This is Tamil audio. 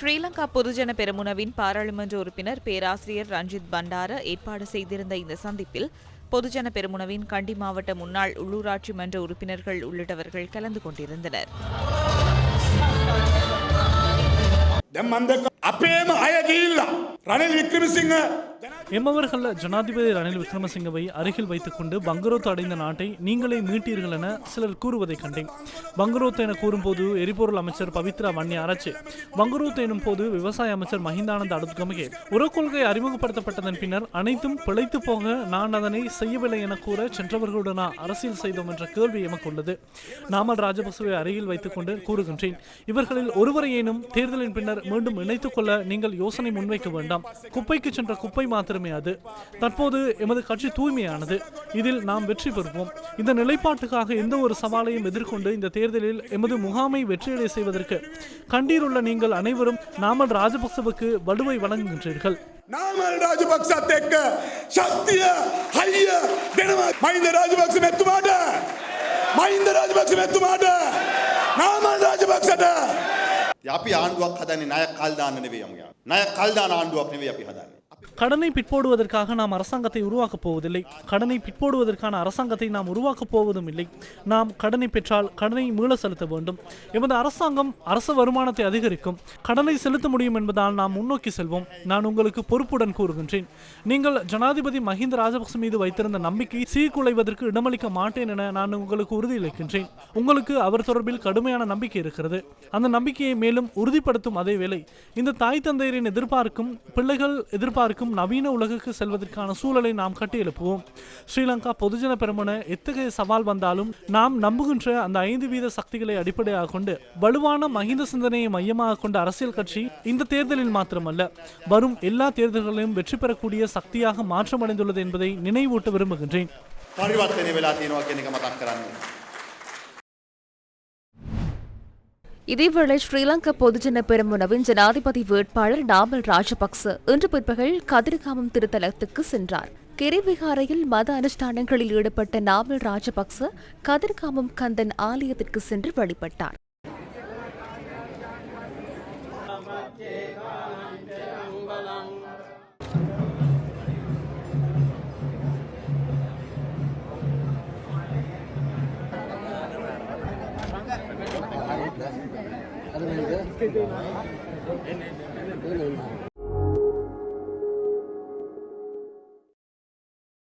ஸ்ரீலங்கா பொதுஜன பெரமுனவின் பாராளுமன்ற உறுப்பினர் பேராசிரியர் ரஞ்சித் பண்டார ஏற்பாடு செய்திருந்த இந்த சந்திப்பில் பொதுஜன பெரமுனவின் கண்டி மாவட்ட முன்னாள் உள்ளூராட்சி மன்ற உறுப்பினர்கள் உள்ளிட்டவர்கள் கலந்து கொண்டிருந்தனர் දැන් මන් දැක්ක අපේම අය ගිහිල්ලා රනිල් වික්‍රමසිංහ எம்மவர்கள் ஜனாதிபதி ரணில் விக்ரமசிங்கவை அருகில் வைத்துக்கொண்டு பங்கரோத் அடைந்த நாட்டை நீங்களே மீட்டீர்கள் என சிலர் கூறுவதை கண்டேன். பங்கரோத் என கூறும்போது எரிபொருள் அமைச்சர் பவித்ரா வன்னி அரச்சு பங்கரோத் எனும் போது விவசாய அமைச்சர் மஹிந்தானந்த அடுத்கமகே உர கொள்கை அறிமுகப்படுத்தப்பட்டதன் பின்னர் அனைத்தும் பிழைத்து போக நான் அதனை செய்யவில்லை என கூற சென்றவர்களுடனா அரசியல் செய்தோம் என்ற கேள்வி எமக்கு உள்ளது நாமல் ராஜபக்சவை அருகில் வைத்துக்கொண்டு கூறுகின்றேன். இவர்களில் ஒருவரையேனும் தேர்தலின் பின்னர் மீண்டும் இணைத்துக் கொள்ள நீங்கள் யோசனை முன்வைக்க வேண்டாம். குப்பைக்கு சென்ற குப்பை மாத்திரம் அது தற்போது எமது கட்சி தூய்மையானது இதில் நாம் வெற்றி பெறுவோம் இந்த நிலைப்பாட்டுக்காக எந்த ஒரு சவாலையும் எதிர்கொண்டு இந்த தேர்தலில் எமது முகாமை வெற்றியடை செய்வதற்கு கண்டீர் உள்ள நீங்கள் அனைவரும் நாமல் ராஜபக்சவுக்கு வலுவை வழங்குகின்றீர்கள் නාමල් රාජපක්ෂත් එක්ක ශක්තිය හයිය දෙනවා මහින්ද රාජපක්ෂ මැත්තුමාට මහින්ද රාජපක්ෂ මැත්තුමාට නාමල් රාජපක්ෂට අපි ආණ්ඩුවක් හදන්නේ ණය කල් දාන්න නෙවෙයි යමුයා. ණය කල් දාන ආණ්ඩුවක් නෙවෙයි අපි හදන්නේ. கடனை பிற்போடுவதற்காக நாம் அரசாங்கத்தை உருவாக்கப் போவதில்லை. கடனை பிற்போடுவதற்கான அரசாங்கத்தை நாம் உருவாக்கப் போவதும் இல்லை. நாம் கடனை பெற்றால் கடனை மீள செலுத்த வேண்டும். எமது அரசாங்கம் அரச வருமானத்தை அதிகரிக்கும். கடனை செலுத்த முடியும் என்பதால் நாம் முன்னோக்கி செல்வோம். நான் உங்களுக்கு பொறுப்புடன் கூறுகின்றேன். நீங்கள் ஜனாதிபதி மஹிந்த ராஜபக்ச மீது வைத்திருந்த நம்பிக்கை சீர்குலைவதற்கு இடமளிக்க மாட்டேன் என நான் உங்களுக்கு உறுதியளிக்கின்றேன். உங்களுக்கு அவர் தொடர்பில் கடுமையான நம்பிக்கை இருக்கிறது. அந்த நம்பிக்கையை மேலும் உறுதிப்படுத்தும் அதே வேளை இந்த தாய் தந்தையரின் எதிர்பார்க்கும் பிள்ளைகள் எதிர்பார்க்கும் நவீன உலகுக்கு செல்வதற்கான சூழலை நாம் கட்டியெழுப்புவோம் ஸ்ரீலங்கா பொதுஜன பெருமன எத்தகைய சவால் வந்தாலும் நாம் நம்புகின்ற அந்த ஐந்து வீத சக்திகளை அடிப்படையாக கொண்டு வலுவான மஹிந்த சிந்தனையை மையமாக கொண்ட அரசியல் கட்சி இந்த தேர்தலில் மாத்திரமல்ல வரும் எல்லா தேர்தல்களிலும் வெற்றி பெறக்கூடிய சக்தியாக மாற்றமடைந்துள்ளது என்பதை நினைவூட்ட விரும்புகின்றேன் පරිවර්තනය වෙලා තියෙනවා කියන එක මතක් කරන්න. இதேவேளை ஸ்ரீலங்கா பொதுஜன பெருமுனவின் ஜனாதிபதி வேட்பாளர் நாமல் ராஜபக்ச இன்று பிற்பகல் கதிர்காமம் திருத்தலத்துக்கு சென்றார். கிரிவிகாரையில் மத அனுஷ்டானங்களில் ஈடுபட்ட நாமல் ராஜபக்ச கதிர்காமம் கந்தன் ஆலயத்திற்கு சென்று வழிபட்டார். هذا من هذا؟